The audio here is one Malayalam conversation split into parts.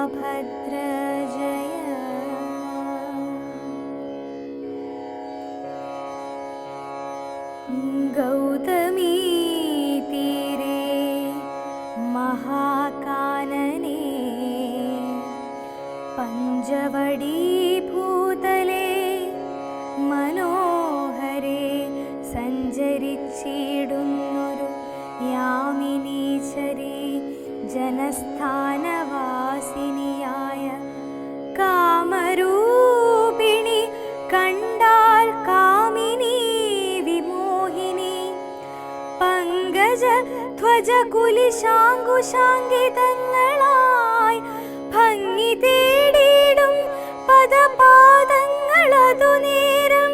my path. കുലിശാങ്കുശാങ്കിതങ്ങളായി ഭംഗി തേടിയിടും പദപാദങ്ങളതു പാദസൗന്ദര്യം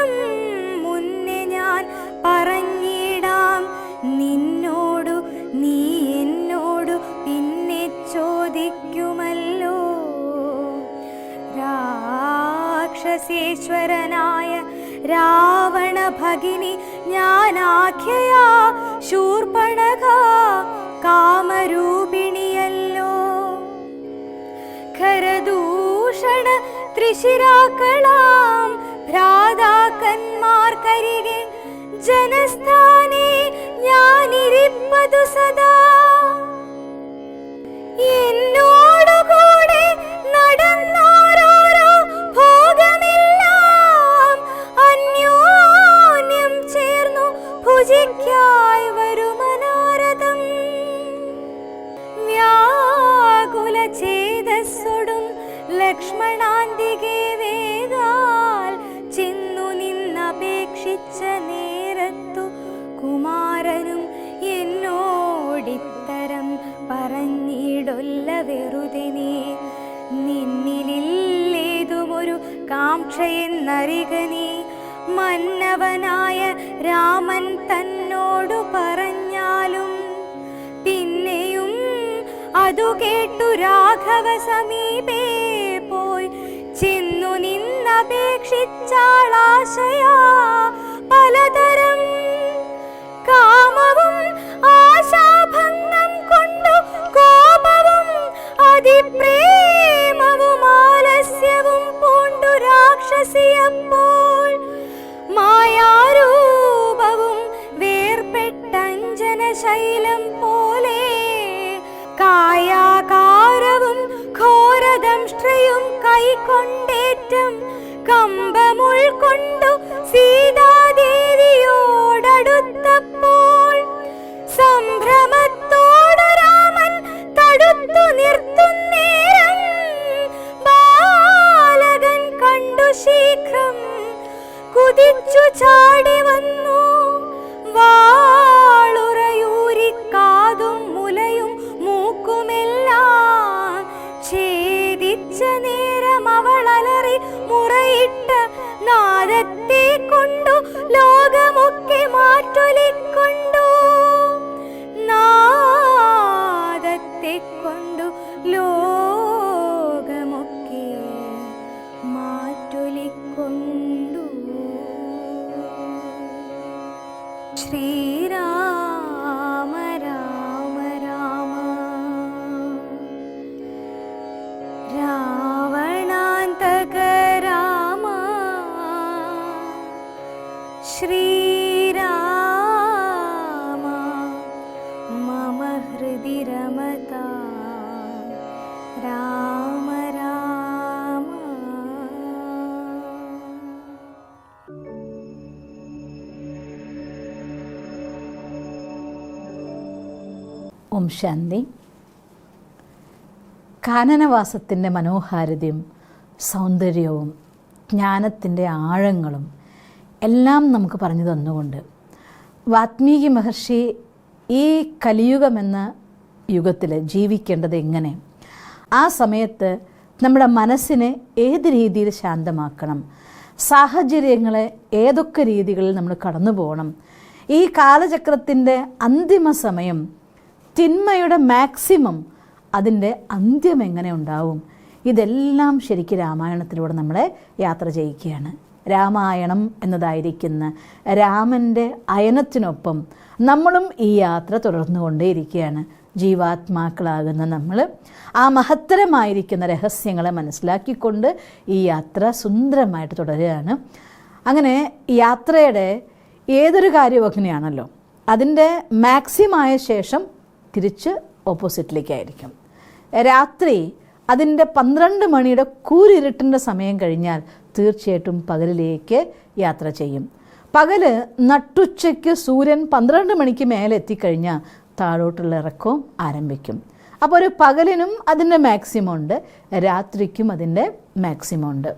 പരമാർത്ഥം മുന്നേ ഞാൻ പറഞ്ഞിടാം. നിന്നോടു നീ എന്നോടു പിന്നെ ചോദിക്കുമല്ലോ. രാക്ഷസേശ്വരനായ രാവണ ഭഗിനി ഞാനാഖ്യയാ ശൂർപ്പണക കാമരൂപിണിയല്ലോ. ഖരദൂഷണ ത്രിശിരാക്കളാം ഭ്രാതാക്കന്മാർക്കരികെ ജനസ്ഥാനെ ഞാനിരിപ്പതു അതു കേട്ടു രാഘവ സമീപേ പോയി. ചെന്നു നിന്നപേക്ഷിച്ചാളാശയാ. പലതരം കാമവും ആശാഭംഗം കൊണ്ടു കോപവും അതിപ്രേമവും ആലസ്യവും പൂണ്ടു രാക്ഷസിയപ്പോൾ. മായാരൂപവും വേർപെട്ടഞ്ജന ശൈലം പോലെ കായാകാരവും ഘോരദംഷ്ട്രയും കൈക്കൊണ്ടേറ്റം കമ്പമുൾക്കൊണ്ടു സീതാദേവിയോടടുത്തപ്പോൾ श्री राम ശാന്തി. കാനനവാസത്തിന്റെ മനോഹാരിതയും സൗന്ദര്യവും ജ്ഞാനത്തിന്റെ ആഴങ്ങളും എല്ലാം നമുക്ക് പറഞ്ഞു തന്നുകൊണ്ട് വാത്മീകി മഹർഷി ഈ കലിയുഗമെന്ന യുഗത്തിൽ ജീവിക്കേണ്ടത് എങ്ങനെ? ആ സമയത്ത് നമ്മുടെ മനസ്സിനെ ഏത് രീതിയിൽ ശാന്തമാക്കണം? സാഹചര്യങ്ങളെ ഏതൊക്കെ രീതികളിൽ നമ്മൾ കടന്നു പോകണം ഈ കാലചക്രത്തിന്റെ അന്തിമ സമയം തിന്മയുടെ മാക്സിമം അതിന്റെ അന്ത്യം എങ്ങനെ ഉണ്ടാവും? ഇതെല്ലാം ശരിക്കും രാമായണത്തിലൂടെ നമ്മളെ യാത്ര ചെയ്യുകയാണ് രാമായണം എന്നതായിരിക്കുന്ന രാമന്റെ അയനത്തിനൊപ്പം നമ്മളും ഈ യാത്ര തുടർന്നുകൊണ്ടേയിരിക്കുകയാണ്. ജീവാത്മാക്കളാകുന്ന നമ്മൾ ആ മഹത്തരമായിരിക്കുന്ന രഹസ്യങ്ങളെ മനസ്സിലാക്കിക്കൊണ്ട് ഈ യാത്ര സുന്ദരമായിട്ട് തുടരുകയാണ്. അങ്ങനെ യാത്രയുടെ ഏതൊരു കാര്യവും അങ്ങനെയാണല്ലോ അതിന്റെ മാക്സിമായ ശേഷം തിരിച്ച് ഓപ്പോസിറ്റിലേക്കായിരിക്കും. രാത്രി അതിന്റെ പന്ത്രണ്ട് മണിയുടെ കൂരിരുട്ടിന്റെ സമയം കഴിഞ്ഞാൽ തീർച്ചയായിട്ടും പകലിലേക്ക് യാത്ര ചെയ്യും. പകൽ നട്ടുച്ചയ്ക്ക് സൂര്യൻ പന്ത്രണ്ട് മണിക്ക് മേലെ എത്തിക്കഴിഞ്ഞാൽ താഴോട്ടുള്ള ഇറക്കവും ആരംഭിക്കും. അപ്പോൾ ഒരു പകലിനും അതിന്റെ മാക്സിമം ഉണ്ട് രാത്രിക്കും അതിന്റെ മാക്സിമം ഉണ്ട്.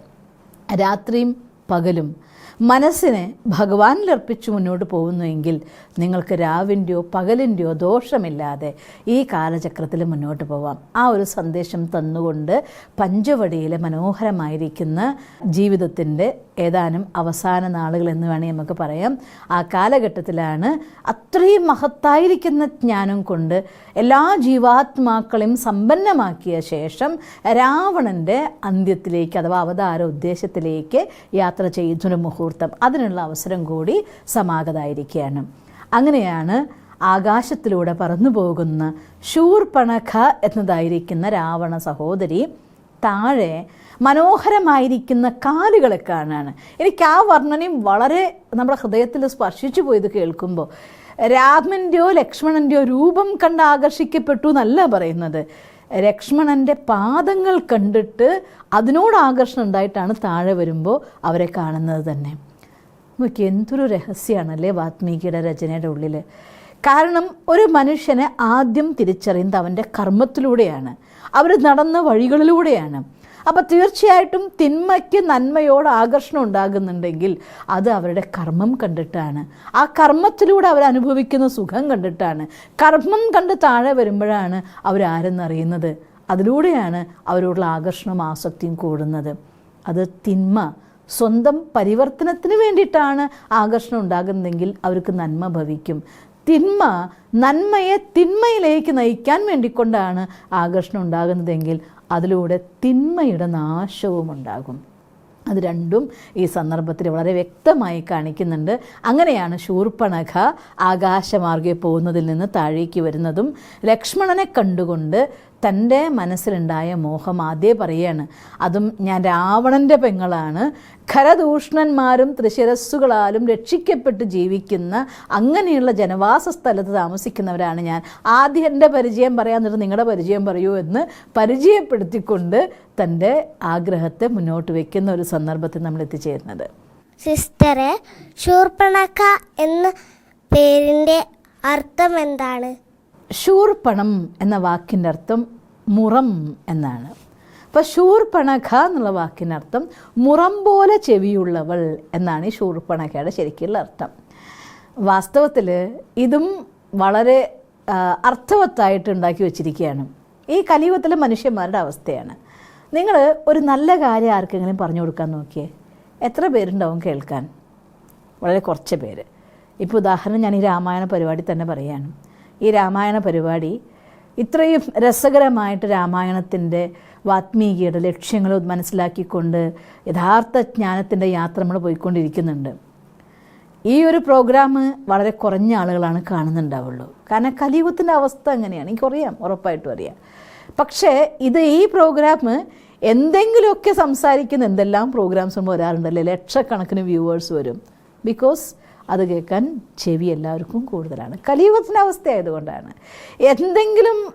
രാത്രിയും പകലും മനസ്സിനെ ഭഗവാനിലർപ്പിച്ച് മുന്നോട്ട് പോകുന്നുവെങ്കിൽ നിങ്ങൾക്ക് രാവിന്റെയോ പകലിന്റെയോ ദോഷമില്ലാതെ ഈ കാലചക്രത്തിൽ മുന്നോട്ട് പോവാം. ആ ഒരു സന്ദേശം തന്നുകൊണ്ട് പഞ്ചവടിയിലെ മനോഹരമായിരിക്കുന്ന ജീവിതത്തിന്റെ ഏതാനും അവസാന നാളുകൾ എന്ന് വേണമെങ്കിൽ നമുക്ക് പറയാം. ആ കാലഘട്ടത്തിലാണ് അത്രയും മഹത്തായിരിക്കുന്ന ജ്ഞാനം കൊണ്ട് എല്ലാ ജീവാത്മാക്കളെയും സമ്പന്നമാക്കിയ ശേഷം രാവണന്റെ അന്ത്യത്തിലേക്ക് അഥവാ അവതാര ഉദ്ദേശത്തിലേക്ക് യാത്ര ചെയ്യുന്നൊരു മുഹൂർത്തം. അതിനുള്ള അവസരം കൂടി സമാഗതായിരിക്കുകയാണ്. അങ്ങനെയാണ് ആകാശത്തിലൂടെ പറന്നു പോകുന്ന ശൂർപണഖ എന്നതായിരിക്കുന്ന രാവണ സഹോദരി താഴെ മനോഹരമായിരിക്കുന്ന കാലുകളെ കാണാണ് എനിക്ക് ആ വർണനയും വളരെ നമ്മുടെ ഹൃദയത്തിൽ സ്പർശിച്ചു പോയത് കേൾക്കുമ്പോൾ. രാമന്റെയോ ലക്ഷ്മണന്റെയോ രൂപം കണ്ട് ആകർഷിക്കപ്പെട്ടു എന്നല്ല പറയുന്നത്. ലക്ഷ്മണന്റെ പാദങ്ങൾ കണ്ടിട്ട് അതിനോട് ആകർഷണം ഉണ്ടായിട്ടാണ് താഴെ വരുമ്പോൾ അവരെ കാണുന്നത് തന്നെ. നോക്കി എന്തൊരു രഹസ്യമാണല്ലേ വാത്മീകിയുടെ രചനയുടെ ഉള്ളിൽ കാരണം ഒരു മനുഷ്യനെ ആദ്യം തിരിച്ചറിയുന്നത് അവന്റെ കർമ്മത്തിലൂടെയാണ്. അവർ നടന്ന വഴികളിലൂടെയാണ്. അപ്പോൾ തീർച്ചയായിട്ടും തിന്മയ്ക്ക് നന്മയോട് ആകർഷണം ഉണ്ടാകുന്നുണ്ടെങ്കിൽ അത് അവരുടെ കർമ്മം കണ്ടിട്ടാണ്. ആ കർമ്മത്തിലൂടെ അവർ അനുഭവിക്കുന്ന സുഖം കണ്ടിട്ടാണ്. കർമ്മം കണ്ട് താഴെ വരുമ്പോഴാണ് അവരാരെന്നറിയുന്നത് അതിലൂടെയാണ് അവരോടുള്ള ആകർഷണം ആസക്തിയും കൂടുന്നത്. അത് തിന്മ സ്വന്തം പരിവർത്തനത്തിന് വേണ്ടിയിട്ടാണ് ആകർഷണം ഉണ്ടാകുന്നതെങ്കിൽ അവർക്ക് നന്മ ഭവിക്കും. തിന്മ നന്മയെ തിന്മയിലേക്ക് നയിക്കാൻ വേണ്ടിക്കൊണ്ടാണ് ആകർഷണം ഉണ്ടാകുന്നതെങ്കിൽ അതിലൂടെ തിന്മയുടെ നാശവും ഉണ്ടാകും. അത് രണ്ടും ഈ സന്ദർഭത്തിൽ വളരെ വ്യക്തമായി കാണിക്കുന്നുണ്ട്. അങ്ങനെയാണ് ശൂർപ്പണഖ ആകാശമാർഗെ പോകുന്നതിൽ നിന്ന് താഴേക്ക് വരുന്നതും ലക്ഷ്മണനെ കണ്ടുകൊണ്ട് തന്റെ മനസ്സിലുണ്ടായ മോഹം ആദ്യേ പറയാണ് അതും ഞാൻ രാവണന്റെ പെങ്ങളാണ്. ഖരദൂഷ്ണന്മാരും ത്രിശിരസ്സുകളാലും രക്ഷിക്കപ്പെട്ട് ജീവിക്കുന്ന അങ്ങനെയുള്ള ജനവാസ സ്ഥലത്ത് താമസിക്കുന്നവരാണ് ഞാൻ. ആദ്യം എന്റെ പരിചയം പറയാൻ എന്നിട്ട് നിങ്ങളുടെ പരിചയം പറയൂ എന്ന് പരിചയപ്പെടുത്തിക്കൊണ്ട് തന്റെ ആഗ്രഹത്തെ മുന്നോട്ട് വയ്ക്കുന്ന ഒരു സന്ദർഭത്തിൽ നമ്മൾ എത്തിച്ചേരുന്നത്. സിസ്റ്ററെ ശൂർപ്പണക്ക എന്ന പേരിന്റെ അർത്ഥം എന്താണ്? ശൂർപ്പണം എന്ന വാക്കിന്റെ അർത്ഥം മുറം എന്നാണ്. അപ്പോൾ ശൂർപ്പണഖ എന്നുള്ള വാക്കിനർത്ഥം മുറം പോലെ ചെവിയുള്ളവൾ എന്നാണ് ഈ ശൂർപ്പണഖയുടെ ശരിക്കുള്ള അർത്ഥം. വാസ്തവത്തിൽ ഇതും വളരെ അർത്ഥവത്തായിട്ട് ഉണ്ടാക്കി വച്ചിരിക്കുകയാണ്. ഈ കലിയുഗത്തിലെ മനുഷ്യന്മാരുടെ അവസ്ഥയാണ്. നിങ്ങൾ ഒരു നല്ല കാര്യം ആർക്കെങ്കിലും പറഞ്ഞു കൊടുക്കാൻ നോക്കിയേ? എത്ര പേരുണ്ടാവും കേൾക്കാൻ? വളരെ കുറച്ച് പേര്. ഇപ്പോൾ ഉദാഹരണം ഞാൻ ഈ രാമായണ പരിപാടി തന്നെ പറയുകയാണ് ഈ രാമായണ പരിപാടി ഇത്രയും രസകരമായിട്ട് രാമായണത്തിന്റെ വാത്മീകിയുടെ ലക്ഷ്യങ്ങൾ മനസ്സിലാക്കിക്കൊണ്ട് യഥാർത്ഥ ജ്ഞാനത്തിന്റെ യാത്ര നമ്മൾ പോയിക്കൊണ്ടിരിക്കുന്നുണ്ട്. ഈ ഒരു പ്രോഗ്രാം വളരെ കുറഞ്ഞ ആളുകളാണ് കാണുന്നുണ്ടാവുള്ളൂ. കാരണം കലിയുഗത്തിന്റെ അവസ്ഥ അങ്ങനെയാണ് എനിക്കറിയാം ഉറപ്പായിട്ടും അറിയാം. പക്ഷേ ഇത് ഈ പ്രോഗ്രാം എന്തെങ്കിലുമൊക്കെ സംസാരിക്കുന്ന എന്തെല്ലാം പ്രോഗ്രാംസ് വരാറുണ്ടല്ലേ? ലക്ഷക്കണക്കിന് വ്യൂവേഴ്സ് വരും. ബിക്കോസ് അത് കേൾക്കാൻ ചെവി എല്ലാവർക്കും കൂടുതലാണ്. കലിയുഗത്തിന്റെ അവസ്ഥ ആയതുകൊണ്ടാണ് എന്തെങ്കിലും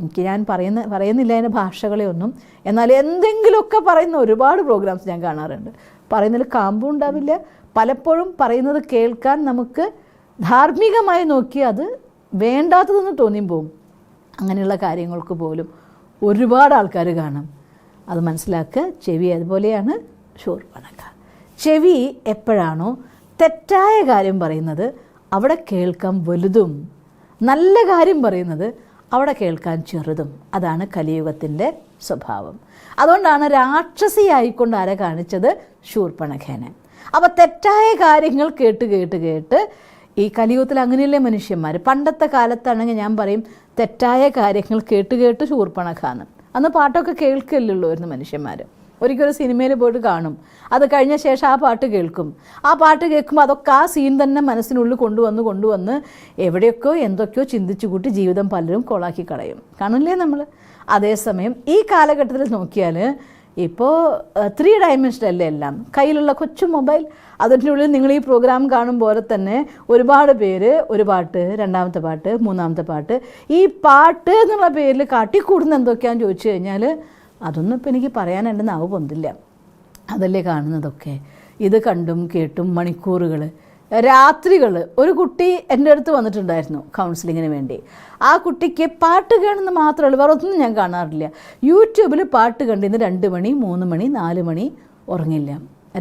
എനിക്ക് ഞാൻ പറയുന്ന പറയുന്നില്ല അതിന്റെ ഭാഷകളെ ഒന്നും. എന്നാൽ എന്തെങ്കിലുമൊക്കെ പറയുന്ന ഒരുപാട് പ്രോഗ്രാംസ് ഞാൻ കാണാറുണ്ട്. പറയുന്നതിൽ കാമ്പും ഉണ്ടാവില്ല. പലപ്പോഴും പറയുന്നത് കേൾക്കാൻ നമുക്ക് ധാർമ്മികമായി നോക്കി അത് വേണ്ടാത്തതെന്ന് തോന്നിയും പോവും. അങ്ങനെയുള്ള കാര്യങ്ങൾക്ക് പോലും ഒരുപാട് ആൾക്കാർ കാണും. അത് മനസ്സിലാക്കുക. ചെവി അതുപോലെയാണ്. ഷോർ പണക്ക ചെവി എപ്പോഴാണോ തെറ്റായ കാര്യം പറയുന്നത് അവിടെ കേൾക്കാൻ വലുതും. നല്ല കാര്യം പറയുന്നത് അവിടെ കേൾക്കാൻ ചെറുതും. അതാണ് കലിയുഗത്തിന്റെ സ്വഭാവം. അതുകൊണ്ടാണ് രാക്ഷസിയായിക്കൊണ്ട് ആരെ കാണിച്ചത്? ശൂർപ്പണഖേനെ. അപ്പോൾ തെറ്റായ കാര്യങ്ങൾ കേട്ട് കേട്ട് കേട്ട് ഈ കലിയുഗത്തിൽ അങ്ങനെയല്ലേ മനുഷ്യന്മാർ പണ്ടത്തെ കാലത്താണെങ്കിൽ ഞാൻ പറയും തെറ്റായ കാര്യങ്ങൾ കേട്ട് കേട്ട് ശൂർപ്പണഖാന്ന്. അന്ന് പാട്ടൊക്കെ കേൾക്കില്ലുള്ളൂ മനുഷ്യന്മാർ ഒരിക്കലും സിനിമയിൽ പോയിട്ട് കാണും. അത് കഴിഞ്ഞ ശേഷം ആ പാട്ട് കേൾക്കും. ആ പാട്ട് കേൾക്കുമ്പോൾ അതൊക്കെ ആ സീൻ തന്നെ മനസ്സിനുള്ളിൽ കൊണ്ടുവന്ന് കൊണ്ടുവന്ന് എവിടെയൊക്കെയോ എന്തൊക്കെയോ ചിന്തിച്ചു കൂട്ടി ജീവിതം പലരും കൊളാക്കി കളയും. കാണില്ലേ നമ്മൾ അതേസമയം ഈ കാലഘട്ടത്തിൽ നോക്കിയാൽ ഇപ്പോൾ ത്രീ ഡയമെൻഷനല്ലേ എല്ലാം? കയ്യിലുള്ള കൊച്ചു മൊബൈൽ അതിന്റെ ഉള്ളിൽ നിങ്ങൾ ഈ പ്രോഗ്രാം കാണും പോലെ തന്നെ ഒരുപാട് പേര് ഒരു പാട്ട് രണ്ടാമത്തെ പാട്ട് മൂന്നാമത്തെ പാട്ട് ഈ പാട്ട് എന്നുള്ള പേരിൽ കാട്ടിക്കൂടുന്ന എന്തൊക്കെയാണെന്ന് ചോദിച്ചു കഴിഞ്ഞാൽ അതൊന്നും ഇപ്പം എനിക്ക് എന്റെ നാവ് പൊന്തില്ല. അതല്ലേ കാണുന്നതൊക്കെ. ഇത് കണ്ടും കേട്ടും മണിക്കൂറുകൾ രാത്രികൾ ഒരു കുട്ടി എന്റെ അടുത്ത് വന്നിട്ടുണ്ടായിരുന്നു കൗൺസിലിങ്ങിന് വേണ്ടി. ആ കുട്ടിക്ക് പാട്ട് കാണുന്ന മാത്രമേ ഉള്ളൂ. വേറെ ഒന്നും ഞാൻ കാണാറില്ല. യൂട്യൂബിൽ പാട്ട് കണ്ടിന്ന് രണ്ട് മണി മൂന്ന് മണി നാല് മണി ഉറങ്ങില്ല.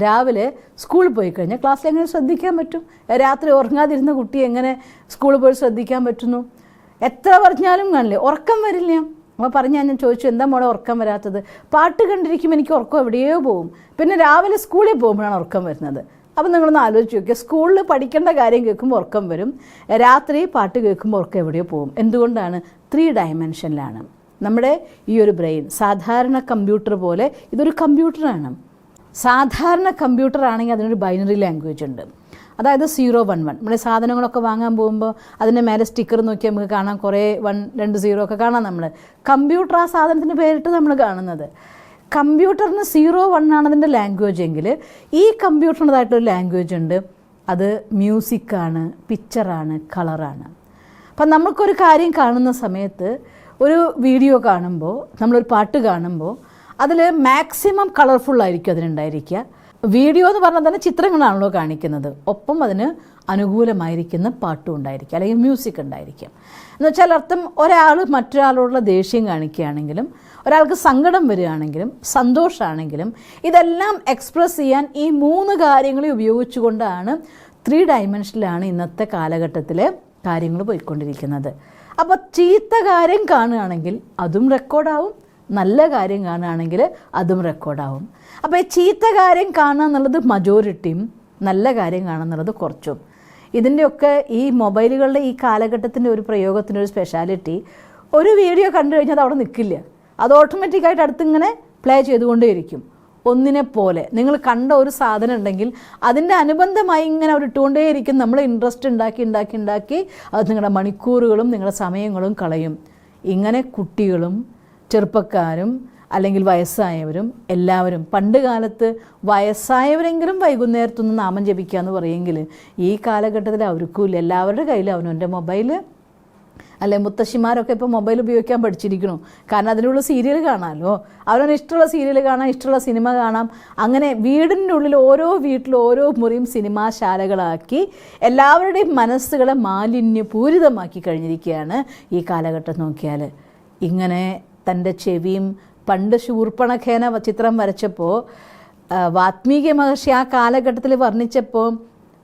രാവിലെ സ്കൂളിൽ പോയി കഴിഞ്ഞാൽ ക്ലാസ്സിൽ എങ്ങനെ ശ്രദ്ധിക്കാൻ പറ്റും? രാത്രി ഉറങ്ങാതിരുന്ന കുട്ടി എങ്ങനെ സ്കൂളിൽ പോയി ശ്രദ്ധിക്കാൻ പറ്റുന്നു? എത്ര പറഞ്ഞാലും കാണില്ല. ഉറക്കം വരില്ല. അപ്പോൾ പറഞ്ഞ് ഞാൻ ചോദിച്ചു എന്താ മോളെ ഉറക്കം വരാത്തത്? പാട്ട് കണ്ടിരിക്കുമ്പോൾ എനിക്ക് ഉറക്കം എവിടെയോ പോകും പിന്നെ രാവിലെ സ്കൂളിൽ പോകുമ്പോഴാണ് ഉറക്കം വരുന്നത്. അപ്പം നിങ്ങളൊന്ന് ആലോചിച്ച് നോക്കുക സ്കൂളിൽ പഠിക്കേണ്ട കാര്യം കേൾക്കുമ്പോൾ ഉറക്കം വരും. രാത്രി പാട്ട് കേൾക്കുമ്പോൾ ഉറക്കം എവിടെയോ പോകും എന്തുകൊണ്ടാണ്? ത്രീ ഡയമെൻഷനിലാണ് നമ്മുടെ ഈ ഒരു ബ്രെയിൻ സാധാരണ കമ്പ്യൂട്ടർ പോലെ ഇതൊരു കമ്പ്യൂട്ടറാണ്. സാധാരണ കമ്പ്യൂട്ടർ ആണെങ്കിൽ അതിനൊരു ബൈനറി ലാംഗ്വേജ് ഉണ്ട്. അതായത് സീറോ വൺ വൺ നമ്മുടെ സാധനങ്ങളൊക്കെ വാങ്ങാൻ പോകുമ്പോൾ അതിന്റെ മേലെ സ്റ്റിക്കർ നോക്കി നമുക്ക് കാണാം കുറേ വൺ രണ്ട് സീറോ ഒക്കെ കാണാം നമ്മൾ കമ്പ്യൂട്ടർ ആ സാധനത്തിന് പേരിട്ട് നമ്മൾ കാണുന്നത്. കമ്പ്യൂട്ടറിന് സീറോ വൺ ആണ് ലാംഗ്വേജ് എങ്കിൽ ഈ കമ്പ്യൂട്ടറിന്റെതായിട്ടൊരു ലാംഗ്വേജ് ഉണ്ട്. അത് മ്യൂസിക്കാണ് പിക്ചറാണ് കളറാണ് അപ്പം നമുക്കൊരു കാര്യം കാണുന്ന സമയത്ത് ഒരു വീഡിയോ കാണുമ്പോൾ നമ്മളൊരു പാട്ട് കാണുമ്പോൾ അതിൽ മാക്സിമം കളർഫുള്ളായിരിക്കും അതിനുണ്ടായിരിക്കുക. വീഡിയോ എന്ന് പറഞ്ഞാൽ തന്നെ ചിത്രങ്ങളാണല്ലോ കാണിക്കുന്നത്. ഒപ്പം അതിന് അനുകൂലമായിരിക്കുന്ന പാട്ടും ഉണ്ടായിരിക്കും അല്ലെങ്കിൽ മ്യൂസിക് ഉണ്ടായിരിക്കും. എന്ന് വെച്ചാൽ അർത്ഥം ഒരാൾ മറ്റൊരാളോടുള്ള ദേഷ്യം കാണിക്കുകയാണെങ്കിലും ഒരാൾക്ക് സങ്കടം വരികയാണെങ്കിലും സന്തോഷമാണെങ്കിലും ഇതെല്ലാം എക്സ്പ്രസ് ചെയ്യാൻ ഈ മൂന്ന് കാര്യങ്ങളെ ഉപയോഗിച്ചുകൊണ്ടാണ് ത്രീ ഡയമെൻഷനിലാണ് ഇന്നത്തെ കാലഘട്ടത്തിൽ കാര്യങ്ങൾ പോയിക്കൊണ്ടിരിക്കുന്നത്. അപ്പോൾ ചീത്ത കാര്യം കാണുകയാണെങ്കിൽ അതും റെക്കോർഡാവും നല്ല കാര്യം കാണുകയാണെങ്കിൽ അതും റെക്കോർഡാവും അപ്പോൾ ഈ ചീത്ത കാര്യം കാണുക എന്നുള്ളത് മജോറിറ്റിയും നല്ല കാര്യം കാണുക എന്നുള്ളത് കുറച്ചും. ഇതിന്റെയൊക്കെ ഈ മൊബൈലുകളുടെ ഈ കാലഘട്ടത്തിന്റെ ഒരു പ്രയോഗത്തിന്റെ ഒരു സ്പെഷ്യാലിറ്റി ഒരു വീഡിയോ കണ്ടു കഴിഞ്ഞാൽ അത് അവിടെ നിൽക്കില്ല. അത് ഓട്ടോമാറ്റിക്കായിട്ട് അടുത്തിങ്ങനെ പ്ലേ ചെയ്തുകൊണ്ടേയിരിക്കും. ഒന്നിനെ പോലെ. നിങ്ങൾ കണ്ട ഒരു സാധനം ഉണ്ടെങ്കിൽ അതിന്റെ അനുബന്ധമായി ഇങ്ങനെ അവർ ഇട്ടുകൊണ്ടേയിരിക്കും. നമ്മൾ ഇൻട്രസ്റ്റ് ഉണ്ടാക്കി ഉണ്ടാക്കി ഉണ്ടാക്കി അത് നിങ്ങളുടെ മണിക്കൂറുകളും നിങ്ങളുടെ സമയങ്ങളും കളയും. ഇങ്ങനെ കുട്ടികളും ചെറുപ്പക്കാരും അല്ലെങ്കിൽ വയസ്സായവരും എല്ലാവരും പണ്ട് കാലത്ത് വയസ്സായവരെങ്കിലും വൈകുന്നേരത്തൊന്ന് നാമം ജപിക്കുക എന്ന് പറയുമെങ്കിൽ ഈ കാലഘട്ടത്തിൽ അവർക്കും ഇല്ല എല്ലാവരുടെ കയ്യിലും അവനവന്റെ മൊബൈൽ അല്ലെ മുത്തശ്ശിമാരൊക്കെ ഇപ്പോൾ മൊബൈൽ ഉപയോഗിക്കാൻ പഠിച്ചിരിക്കുന്നു കാരണം അതിനുള്ള സീരിയൽ കാണാമല്ലോ അവരവന് ഇഷ്ടമുള്ള സീരിയൽ കാണാം ഇഷ്ടമുള്ള സിനിമ കാണാം. അങ്ങനെ വീടിന്റെ ഉള്ളിൽ ഓരോ വീട്ടിലും ഓരോ മുറിയും സിനിമാശാലകളാക്കി എല്ലാവരുടെയും മനസ്സുകളെ മാലിന്യപൂരിതമാക്കി കഴിഞ്ഞിരിക്കുകയാണ് ഈ കാലഘട്ടം നോക്കിയാൽ. ഇങ്ങനെ ചെവിയും പണ്ട് ശൂർപ്പണഖേന ചിത്രം വരച്ചപ്പോൾ വാത്മീകി മഹർഷി ആ കാലഘട്ടത്തിൽ വർണിച്ചപ്പോൾ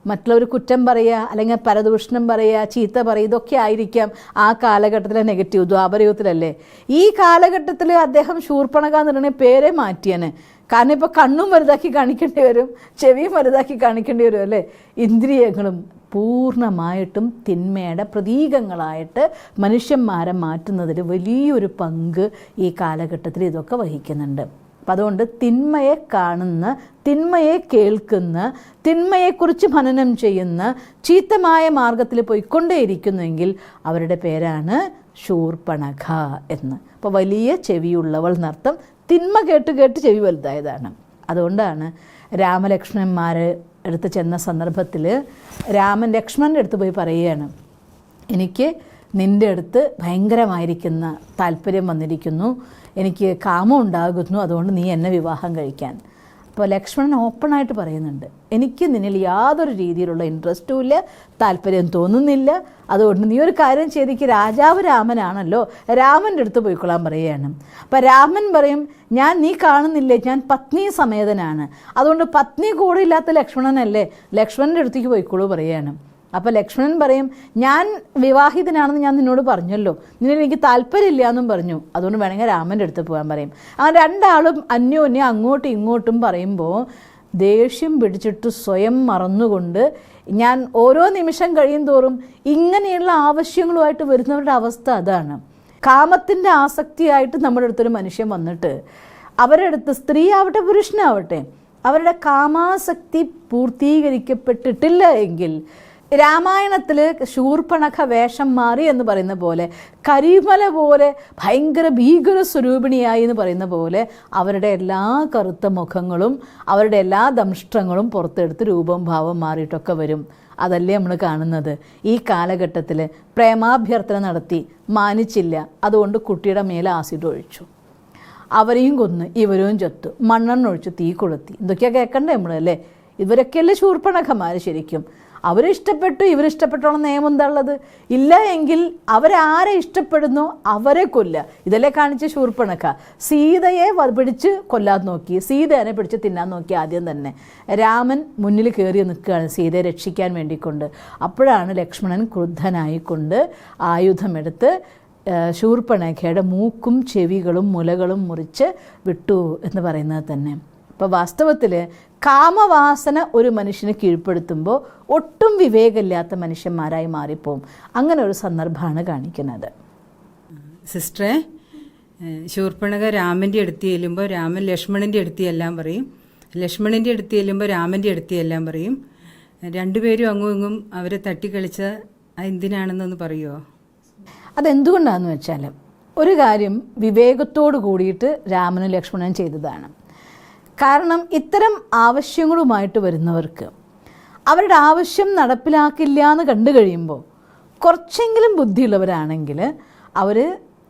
മറ്റുള്ളവർ കുറ്റം പറയുക അല്ലെങ്കിൽ പരദൂഷണം പറയുക ചീത്ത പറയുക ഇതൊക്കെ ആയിരിക്കാം ആ കാലഘട്ടത്തിലെ നെഗറ്റീവ് ദ്വാപരയുഗത്തിലല്ലേ? ഈ കാലഘട്ടത്തിൽ അദ്ദേഹം ശൂർപ്പണക എന്ന് പറയുന്ന പേരെ മാറ്റിയാണ്. കാരണം ഇപ്പോൾ കണ്ണും വലുതാക്കി കാണിക്കേണ്ടി വരും ചെവിയും വലുതാക്കി കാണിക്കേണ്ടി വരും അല്ലേ? ഇന്ദ്രിയങ്ങളും പൂർണമായിട്ടും തിന്മയുടെ പ്രതീകങ്ങളായിട്ട് മനുഷ്യന്മാരെ മാറ്റുന്നതിൽ വലിയൊരു പങ്ക് ഈ കാലഘട്ടത്തിൽ ഇതൊക്കെ വഹിക്കുന്നുണ്ട്. അപ്പം അതുകൊണ്ട് തിന്മയെ കാണുന്ന തിന്മയെ കേൾക്കുന്ന തിന്മയെക്കുറിച്ച് മനനം ചെയ്യുന്ന ചീത്തമായ മാർഗത്തിൽ പോയിക്കൊണ്ടേയിരിക്കുന്നുവെങ്കിൽ അവരുടെ പേരാണ് ശൂർപ്പണഖ എന്ന്. അപ്പോൾ വലിയ ചെവിയുള്ളവൾ എന്നർത്ഥം തിന്മ കേട്ട് കേട്ട് ചെവി വലുതായതാണ്. അതുകൊണ്ടാണ് രാമലക്ഷ്മണന്മാർ എടുത്ത് ചെന്ന സന്ദർഭത്തിൽ രാമൻ ലക്ഷ്മണന്റെ അടുത്ത് പോയി പറയുകയാണ് എനിക്ക് നിന്റെ അടുത്ത് ഭയങ്കരമായിരിക്കുന്ന താല്പര്യം വന്നിരിക്കുന്നു. എനിക്ക് കാമം ഉണ്ടാകുന്നു. അതുകൊണ്ട് നീ എന്നെ വിവാഹം കഴിക്കാൻ. അപ്പോൾ ലക്ഷ്മണൻ ഓപ്പണായിട്ട് പറയുന്നുണ്ട്. എനിക്ക് നിന്നിൽ യാതൊരു രീതിയിലുള്ള ഇൻട്രസ്റ്റും ഇല്ല. താല്പര്യം തോന്നുന്നില്ല. അതുകൊണ്ട് നീ ഒരു കാര്യം ചെയ്തിക്ക് രാജാവ് രാമനാണല്ലോ. രാമന്റെ അടുത്ത് പോയിക്കൊള്ളാൻ പറയുകയാണ്. അപ്പം രാമൻ പറയും ഞാൻ നീ കാണുന്നില്ലേ? ഞാൻ പത്നി സമേതനാണ്. അതുകൊണ്ട് പത്നി കൂടെ ഇല്ലാത്ത ലക്ഷ്മണനല്ലേ? ലക്ഷ്മണന്റെ അടുത്തേക്ക് പോയിക്കോളൂ പറയുകയാണ്. അപ്പോൾ ലക്ഷ്മണൻ പറയും ഞാൻ വിവാഹിതനാണെന്ന് ഞാൻ നിന്നോട് പറഞ്ഞല്ലോ. നിന്നെ എനിക്ക് താല്പര്യമില്ല എന്നും പറഞ്ഞു. അതുകൊണ്ട് വേണമെങ്കിൽ രാമന്റെ അടുത്ത് പോകാൻ പറയും. അങ്ങനെ രണ്ടാളും അന്യോന്യം അങ്ങോട്ടും ഇങ്ങോട്ടും പറയുമ്പോൾ ദേഷ്യം പിടിച്ചിട്ട് സ്വയം മറന്നുകൊണ്ട് ഞാൻ ഓരോ നിമിഷം കഴിയും തോറും ഇങ്ങനെയുള്ള ആവശ്യങ്ങളുമായിട്ട് വരുന്നവരുടെ അവസ്ഥ അതാണ്. കാമത്തിന്റെ ആസക്തിയായിട്ട് നമ്മുടെ അടുത്തൊരു മനുഷ്യൻ വന്നിട്ട് അവരുടെ അടുത്ത് സ്ത്രീ ആവട്ടെ പുരുഷനാവട്ടെ അവരുടെ കാമാസക്തി പൂർത്തീകരിക്കപ്പെട്ടിട്ടില്ല എങ്കിൽ രാമായണത്തിൽ ശൂർപ്പണഖ വേഷം മാറി എന്ന് പറയുന്ന പോലെ കരിമല പോലെ ഭയങ്കര ഭീകര സ്വരൂപിണിയായി എന്ന് പറയുന്ന പോലെ അവരുടെ എല്ലാ കറുത്ത മുഖങ്ങളും അവരുടെ എല്ലാ ദംഷ്ടങ്ങളും പുറത്തെടുത്ത് രൂപം ഭാവം മാറിയിട്ടൊക്കെ വരും. അതല്ലേ നമ്മൾ കാണുന്നത്. ഈ കാലഘട്ടത്തിൽ പ്രേമാഭ്യർത്ഥന നടത്തി മാനിച്ചില്ല. അതുകൊണ്ട് കുട്ടിയുടെ മേലെ ആസിഡ് ഒഴിച്ചു. അവരെയും കൊന്ന് ഇവരെയും ചത്തു. മണ്ണെണ്ണ ഒഴിച്ച് തീ കൊളുത്തി. എന്തൊക്കെയാണ് കേൾക്കണ്ടേ നമ്മളല്ലേ ഇവരൊക്കെയല്ലേ ശൂർപ്പണഖമാർ ശരിക്കും. അവരിഷ്ടപ്പെട്ടു ഇവരിഷ്ടപ്പെട്ടോളം നിയമം എന്താ ഇല്ല എങ്കിൽ അവരാരെ ഇഷ്ടപ്പെടുന്നു അവരെ കൊല്ല ഇതല്ലേ കാണിച്ച ശൂർപ്പണക്ക. സീതയെ പിടിച്ച് കൊല്ലാൻ നോക്കി. സീതേനെ പിടിച്ച് തിന്നാൻ നോക്കി ആദ്യം തന്നെ. രാമൻ മുന്നിൽ കയറി നിൽക്കുകയാണ് സീതയെ രക്ഷിക്കാൻ വേണ്ടിക്കൊണ്ട്. അപ്പോഴാണ് ലക്ഷ്മണൻ ക്രുദ്ധനായിക്കൊണ്ട് ആയുധമെടുത്ത് ശൂർപ്പണഖയുടെ മൂക്കും ചെവികളും മുലകളും മുറിച്ച് വിട്ടു എന്ന് പറയുന്നത് തന്നെ. അപ്പോൾ വാസ്തവത്തിൽ കാമവാസന ഒരു മനുഷ്യനെ കീഴ്പ്പെടുത്തുമ്പോൾ ഒട്ടും വിവേകമില്ലാത്ത മനുഷ്യന്മാരായി മാറിപ്പോവും. അങ്ങനെ ഒരു സന്ദർഭമാണ് കാണിക്കുന്നത്. സിസ്റ്ററെ ശൂർപ്പണക രാമന്റെ അടുത്ത് ചെല്ലുമ്പോൾ രാമൻ ലക്ഷ്മണന്റെ അടുത്ത് എല്ലാം പറയും. ലക്ഷ്മണന്റെ അടുത്ത് ചെല്ലുമ്പോൾ രാമന്റെ അടുത്ത് എല്ലാം പറയും. രണ്ടുപേരും അങ്ങും ഇങ്ങും അവരെ തട്ടിക്കളിച്ച എന്തിനാണെന്നൊന്ന് പറയുമോ അതെന്തുകൊണ്ടാണെന്ന് വെച്ചാൽ ഒരു കാര്യം വിവേകത്തോട് കൂടിയിട്ട് രാമനും ലക്ഷ്മണനും ചെയ്തതാണ്. കാരണം ഇത്തരം ആവശ്യങ്ങളുമായിട്ട് വരുന്നവർക്ക് അവരുടെ ആവശ്യം നടപ്പിലാക്കില്ല എന്ന് കണ്ടു കഴിയുമ്പോൾ കുറച്ചെങ്കിലും ബുദ്ധിയുള്ളവരാണെങ്കിൽ അവർ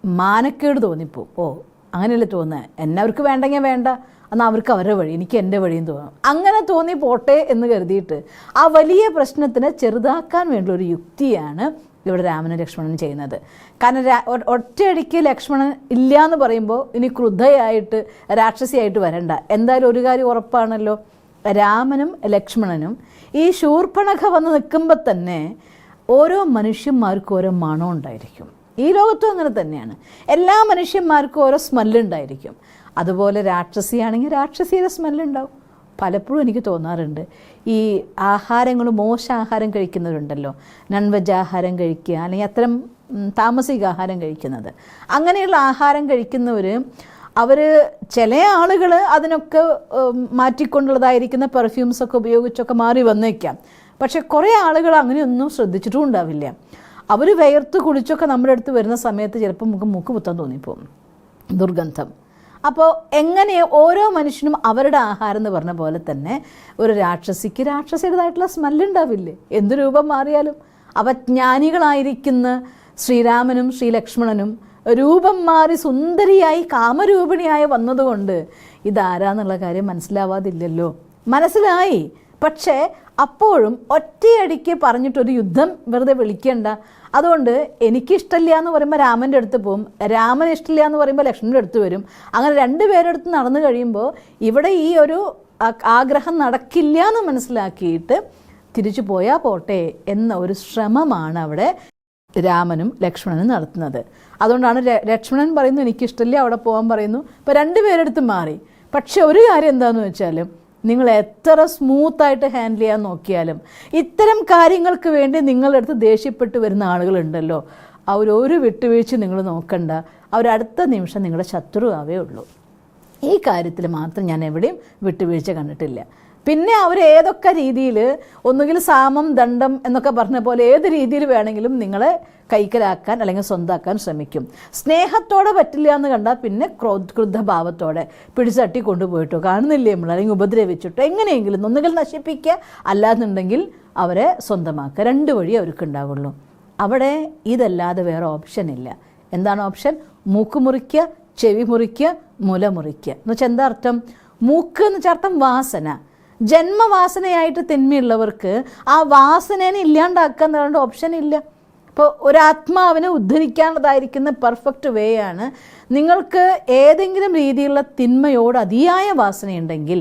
മാനക്കേട് തോന്നിപ്പോ ഓ അങ്ങനെയല്ലേ തോന്നുക എന്നെ അവർക്ക് വേണ്ടെങ്കിൽ വേണ്ട. എന്നാൽ അവർക്ക് അവരുടെ വഴി എനിക്ക് എന്റെ വഴിയും തോന്നും. അങ്ങനെ തോന്നി പോട്ടെ എന്ന് കരുതിയിട്ട് ആ വലിയ പ്രശ്നത്തിനെ ചെറുതാക്കാൻ വേണ്ട ഒരു യുക്തിയാണ് ഇവിടെ രാമനും ലക്ഷ്മണനും ചെയ്യുന്നത്. കാരണം ഒറ്റയടിക്ക് ലക്ഷ്മണൻ ഇല്ല എന്ന് പറയുമ്പോൾ ഇനി ക്രുദ്ധയായിട്ട് രാക്ഷസിയായിട്ട് വരണ്ട. എന്തായാലും ഒരു കാര്യം ഉറപ്പാണല്ലോ. രാമനും ലക്ഷ്മണനും ഈ ശൂർപ്പണഖ വന്ന് നിൽക്കുമ്പോൾ തന്നെ ഓരോ മനുഷ്യന്മാർക്കും ഓരോ മണം ഉണ്ടായിരിക്കും. ഈ ലോകത്തും അങ്ങനെ തന്നെയാണ്. എല്ലാ മനുഷ്യന്മാർക്കും ഓരോ സ്മെല്ലുണ്ടായിരിക്കും അതുപോലെ രാക്ഷസിയാണെങ്കിൽ രാക്ഷസിയുടെ സ്മെല്ലുണ്ടാവും പലപ്പോഴും എനിക്ക് തോന്നാറുണ്ട്. ഈ ആഹാരങ്ങൾ മോശാഹാരം കഴിക്കുന്നവരുണ്ടല്ലോ. നോൺ വെജ് ആഹാരം കഴിക്കുക അല്ലെങ്കിൽ അത്തരം താമസിക ആഹാരം കഴിക്കുന്നത്. അങ്ങനെയുള്ള ആഹാരം കഴിക്കുന്നവർ അവർ ചില ആളുകൾ അതിനൊക്കെ മാറ്റിക്കൊണ്ടുള്ളതായിരിക്കുന്ന പെർഫ്യൂംസ് ഒക്കെ ഉപയോഗിച്ചൊക്കെ മാറി വന്നേക്കാം. പക്ഷെ കുറേ ആളുകൾ അങ്ങനെയൊന്നും ശ്രദ്ധിച്ചിട്ടും ഉണ്ടാവില്ല. അവർ വിയർത്ത് കുളിച്ചൊക്കെ നമ്മുടെ അടുത്ത് വരുന്ന സമയത്ത് ചിലപ്പോൾ നമുക്ക് മുക്ക് പുത്താൻ തോന്നിപ്പോകും ദുർഗന്ധം. അപ്പോൾ എങ്ങനെ ഓരോ മനുഷ്യനും അവരുടെ ആഹാരം എന്ന് പറഞ്ഞ പോലെ തന്നെ ഒരു രാക്ഷസിക്ക് രാക്ഷസിയുടേതായിട്ടുള്ള സ്മെല്ലുണ്ടാവില്ലേ? എന്ത് രൂപം മാറിയാലും. അവ ജ്ഞാനികളായിരിക്കുന്ന ശ്രീരാമനും ശ്രീലക്ഷ്മണനും രൂപം മാറി സുന്ദരിയായി കാമരൂപിണിയായി വന്നതുകൊണ്ട് ഇതാരാന്നുള്ള കാര്യം മനസ്സിലാവാതില്ലല്ലോ. മനസ്സിലായി. പക്ഷേ അപ്പോഴും ഒറ്റയടിക്ക് പറഞ്ഞിട്ടൊരു യുദ്ധം വെറുതെ വിളിക്കേണ്ട. അതുകൊണ്ട് എനിക്കിഷ്ടമില്ല എന്ന് പറയുമ്പോൾ രാമന്റെ അടുത്ത് പോകും രാമൻ ഇഷ്ടമില്ല എന്ന് പറയുമ്പോൾ ലക്ഷ്മണന്റെ അടുത്ത് വരും. അങ്ങനെ രണ്ടുപേരുടെ അടുത്ത് നടന്നു കഴിയുമ്പോൾ ഇവിടെ ഈ ഒരു ആഗ്രഹം നടക്കില്ല എന്ന് മനസ്സിലാക്കിയിട്ട് തിരിച്ചു പോയാൽ പോട്ടെ എന്ന ഒരു ശ്രമമാണ് അവിടെ രാമനും ലക്ഷ്മണനും നടത്തുന്നത്. അതുകൊണ്ടാണ് ലക്ഷ്മണൻ പറയുന്നു എനിക്കിഷ്ടമില്ല അവിടെ പോകാൻ പറയുന്നു. ഇപ്പോൾ രണ്ടുപേരെടുത്ത് മാറി. പക്ഷെ ഒരു കാര്യം എന്താണെന്ന് വെച്ചാൽ നിങ്ങൾ എത്ര സ്മൂത്തായിട്ട് ഹാൻഡിൽ ചെയ്യാൻ നോക്കിയാലും ഇത്തരം കാര്യങ്ങൾക്ക് വേണ്ടി നിങ്ങളുടെ അടുത്ത് ദേഷ്യപ്പെട്ട് വരുന്ന ആളുകളുണ്ടല്ലോ. അവരൊരു വിട്ടുവീഴ്ച നിങ്ങൾ നോക്കണ്ട. അവരടുത്ത നിമിഷം നിങ്ങളുടെ ശത്രുവാവേ ഉള്ളൂ. ഈ കാര്യത്തിൽ മാത്രം ഞാൻ എവിടെയും വിട്ടുവീഴ്ച കണ്ടിട്ടില്ല. പിന്നെ അവർ ഏതൊക്കെ രീതിയിൽ ഒന്നുകിൽ സാമം ദണ്ഡം എന്നൊക്കെ പറഞ്ഞ പോലെ ഏത് രീതിയിൽ വേണമെങ്കിലും നിങ്ങളെ കൈക്കലാക്കാൻ അല്ലെങ്കിൽ സ്വന്താക്കാൻ ശ്രമിക്കും. സ്നേഹത്തോടെ പറ്റില്ല എന്ന് കണ്ടാൽ പിന്നെ ക്രോ ക്രുദ്ധഭാവത്തോടെ പിടിച്ചട്ടി കൊണ്ടുപോയിട്ടോ കാണുന്നില്ലേ നമ്മൾ? അല്ലെങ്കിൽ ഉപദ്രവിച്ചിട്ടോ? എങ്ങനെയെങ്കിലും ഒന്നുകിൽ നശിപ്പിക്കുക അല്ലാന്നുണ്ടെങ്കിൽ അവരെ സ്വന്തമാക്കുക. രണ്ട് വഴി അവർക്ക് ഉണ്ടാവുള്ളൂ. അവിടെ ഇതല്ലാതെ വേറെ ഓപ്ഷൻ ഇല്ല. എന്താണ് ഓപ്ഷൻ മൂക്ക് മുറിക്കുക ചെവി മുറിക്കുക മുല മുറിക്കുക. എന്ന് വെച്ചാൽ എന്താ അർത്ഥം? മൂക്ക് എന്ന് വെച്ചാൽ അർത്ഥം വാസന. ജന്മവാസനയായിട്ട് തിന്മയുള്ളവർക്ക് ആ വാസനേനെ ഇല്ലാണ്ടാക്കുക തരേണ്ട ഓപ്ഷൻ ഇല്ല. ഇപ്പോൾ ഒരാത്മാവിനെ ഉദ്ധരിക്കാനുള്ളതായിരിക്കുന്ന പെർഫെക്റ്റ് വേ ആണ് നിങ്ങൾക്ക് ഏതെങ്കിലും രീതിയിലുള്ള തിന്മയോട് അതിയായ വാസനയുണ്ടെങ്കിൽ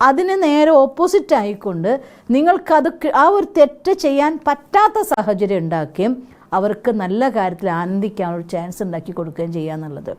അതിന് നേരെ ഓപ്പോസിറ്റ് ആയിക്കൊണ്ട് നിങ്ങൾക്കത് ആ ഒരു തെറ്റ് ചെയ്യാൻ പറ്റാത്ത സാഹചര്യം ഉണ്ടാക്കുകയും അവർക്ക് നല്ല കാര്യത്തിൽ ആനന്ദിക്കാനുള്ള ചാൻസ് ഉണ്ടാക്കി കൊടുക്കുകയും ചെയ്യുക എന്നുള്ളത്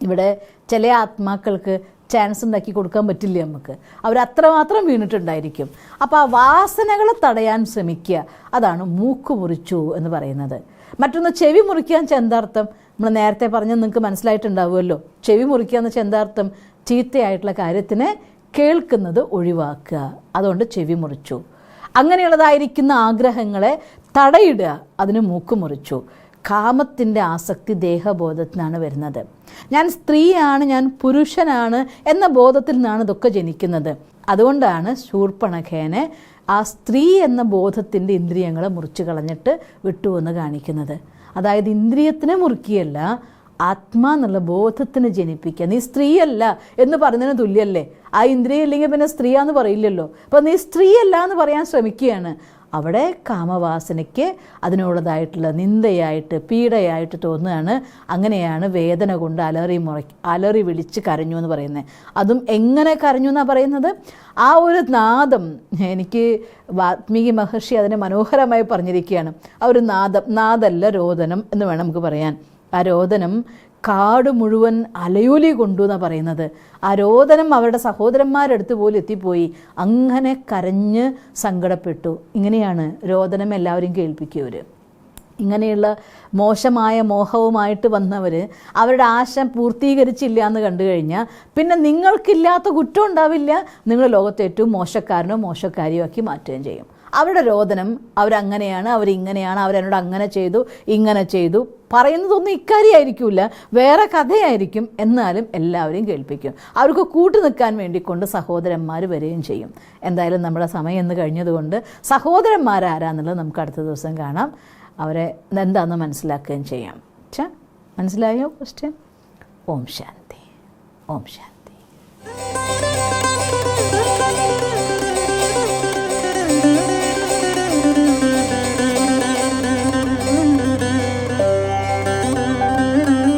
ഇവിടെ ചില ആത്മാക്കൾക്ക് ചാൻസ് ഉണ്ടാക്കി കൊടുക്കാൻ പറ്റില്ല നമുക്ക്? അവർ അത്രമാത്രം വീണിട്ടുണ്ടായിരിക്കും. അപ്പോൾ ആ വാസനകളെ തടയാൻ ശ്രമിക്കുക. അതാണ് മൂക്ക് മുറിച്ചു എന്ന് പറയുന്നത്. മറ്റൊന്ന് ചെവി മുറിക്കാൻ ചെന്താർത്ഥം നമ്മൾ നേരത്തെ പറഞ്ഞ നിങ്ങൾക്ക് മനസ്സിലായിട്ടുണ്ടാവുമല്ലോ. ചെവി മുറിക്കുക എന്ന് ചെന്താർത്ഥം ചീത്തയായിട്ടുള്ള കാര്യത്തിന് കേൾക്കുന്നത് ഒഴിവാക്കുക. അതുകൊണ്ട് ചെവി മുറിച്ചു. അങ്ങനെയുള്ളതായിരിക്കുന്ന ആഗ്രഹങ്ങളെ തടയിടുക. അതിന് മൂക്ക് മുറിച്ചു. കാമത്തിന്റെ ആസക്തി ദേഹബോധത്തിനാണ് വരുന്നത്. ഞാൻ സ്ത്രീയാണ് ഞാൻ പുരുഷനാണ് എന്ന ബോധത്തിൽ നിന്നാണ് ഇതൊക്കെ ജനിക്കുന്നത്. അതുകൊണ്ടാണ് ശൂർപ്പണഖേനെ ആ സ്ത്രീ എന്ന ബോധത്തിന്റെ ഇന്ദ്രിയങ്ങളെ മുറിച്ച് കളഞ്ഞിട്ട് വിട്ടുവെന്ന് കാണിക്കുന്നത്. അതായത് ഇന്ദ്രിയത്തിനെ മുറുക്കിയല്ല ആത്മാ എന്നുള്ള ബോധത്തിന് ജനിപ്പിക്കുക. നീ സ്ത്രീയല്ല എന്ന് പറഞ്ഞതിന് തുല്യല്ലേ? ആ ഇന്ദ്രിയം ഇല്ലെങ്കിൽ പിന്നെ സ്ത്രീയാന്ന് പറയില്ലല്ലോ. അപ്പം നീ സ്ത്രീയല്ല എന്ന് പറയാൻ ശ്രമിക്കുകയാണ്. അവിടെ കാമവാസനയ്ക്ക് അതിനുള്ളതായിട്ടുള്ള നിന്ദയായിട്ട് പീഡയായിട്ട് തോന്നുകയാണ്. അങ്ങനെയാണ് വേദന കൊണ്ട് അലറി മുറ അലറി വിളിച്ച് കരഞ്ഞു എന്ന് പറയുന്നത്. അതും എങ്ങനെ കരഞ്ഞു എന്നാണ് പറയുന്നത്? ആ ഒരു നാദം എനിക്ക് വാത്മീകി മഹർഷി അതിനെ മനോഹരമായി പറഞ്ഞിരിക്കുകയാണ്. ആ ഒരു നാദം നാദല്ല രോദനം എന്ന് വേണം നമുക്ക് പറയാൻ. ആ രോദനം കാട് മുഴുവൻ അലയൊലി കൊണ്ടു എന്നാണ് പറയുന്നത്. ആ രോദനം അവരുടെ സഹോദരന്മാരടുത്ത് പോലും എത്തിപ്പോയി. അങ്ങനെ കരഞ്ഞ് സങ്കടപ്പെട്ടു. ഇങ്ങനെയാണ് രോദനം എല്ലാവരും കേൾപ്പിക്കുക ഇങ്ങനെയുള്ള മോശമായ മോഹവുമായിട്ട് വന്നവർ അവരുടെ ആശ പൂർത്തീകരിച്ചില്ല എന്ന് കണ്ടു കഴിഞ്ഞാൽ പിന്നെ നിങ്ങൾക്കില്ലാത്ത കുറ്റം ഉണ്ടാവില്ല നിങ്ങൾ ലോകത്തെ ഏറ്റവും മോശക്കാരനോ മോശക്കാരിയോ ആക്കി മാറ്റുകയും ചെയ്യും. അവരുടെ രോദനം അവരങ്ങനെയാണ് അവരിങ്ങനെയാണ് അവരെന്നോട് അങ്ങനെ ചെയ്തു ഇങ്ങനെ ചെയ്തു. പറയുന്നതൊന്നും ഇക്കാര്യമായിരിക്കില്ല വേറെ കഥയായിരിക്കും എന്നാലും എല്ലാവരെയും കേൾപ്പിക്കും. അവർക്ക് കൂട്ടു നിൽക്കാൻ വേണ്ടിക്കൊണ്ട് സഹോദരന്മാർ വരികയും ചെയ്യും. എന്തായാലും നമ്മുടെ സമയം എന്ന് കഴിഞ്ഞതുകൊണ്ട് സഹോദരന്മാരാരാന്നുള്ളത് നമുക്ക് അടുത്ത ദിവസം കാണാം. അവരെ എന്താണെന്ന് മനസ്സിലാക്കുകയും ചെയ്യാം. ചാ മനസ്സിലായോ ക്വസ്റ്റ്യൻ ഓം ശാന്തി ഓം ശാന്തി.